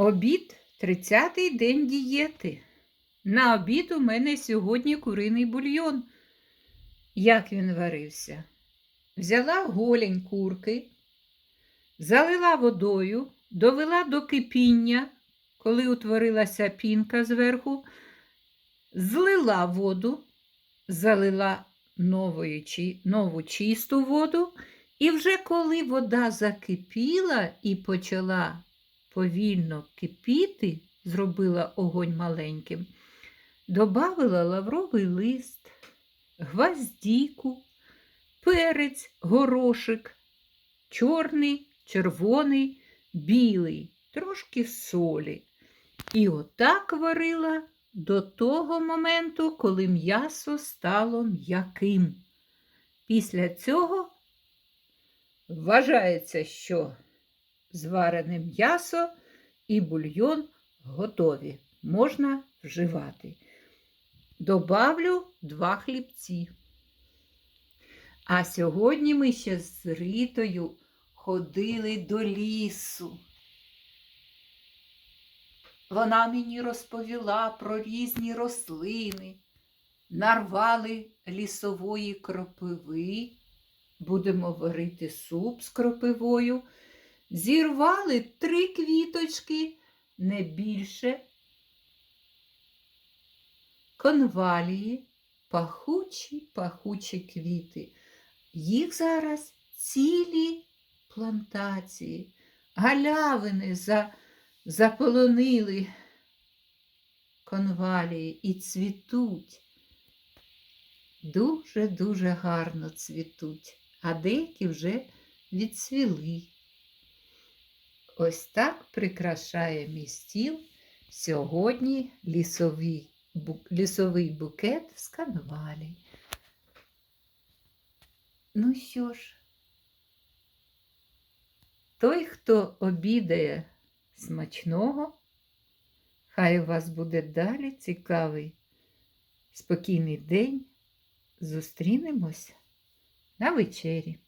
Обід 30-й день дієти. На обід у мене сьогодні куриний бульйон. Як він варився? Взяла голень курки, залила водою, довела до кипіння, коли утворилася пінка зверху, злила воду, залила новою, нову чисту воду, і вже коли вода закипіла і почала повільно кипіти, зробила огонь маленьким, добавила лавровий лист, гвоздіку, перець, горошик, чорний, червоний, білий, трошки солі. І отак варила до того моменту, коли м'ясо стало м'яким. Після цього вважається, що зварене м'ясо і бульйон готові. Можна вживати. Добавлю два хлібці. А сьогодні ми ще з Ритою ходили до лісу. Вона мені розповіла про різні рослини, нарвали лісової кропиви, будемо варити суп з кропивою, зірвали три квіточки, не більше, конвалії, пахучі, пахучі квіти. Їх зараз цілі плантації, галявини за, заполонили конвалії і цвітуть. Дуже-дуже гарно цвітуть, а деякі вже відцвіли. Ось так прикрашає мій стіл сьогодні лісовий, лісовий букет з канвалій. Ну що ж, той, хто обідає смачного, хай у вас буде далі цікавий, спокійний день. Зустрінемось на вечері.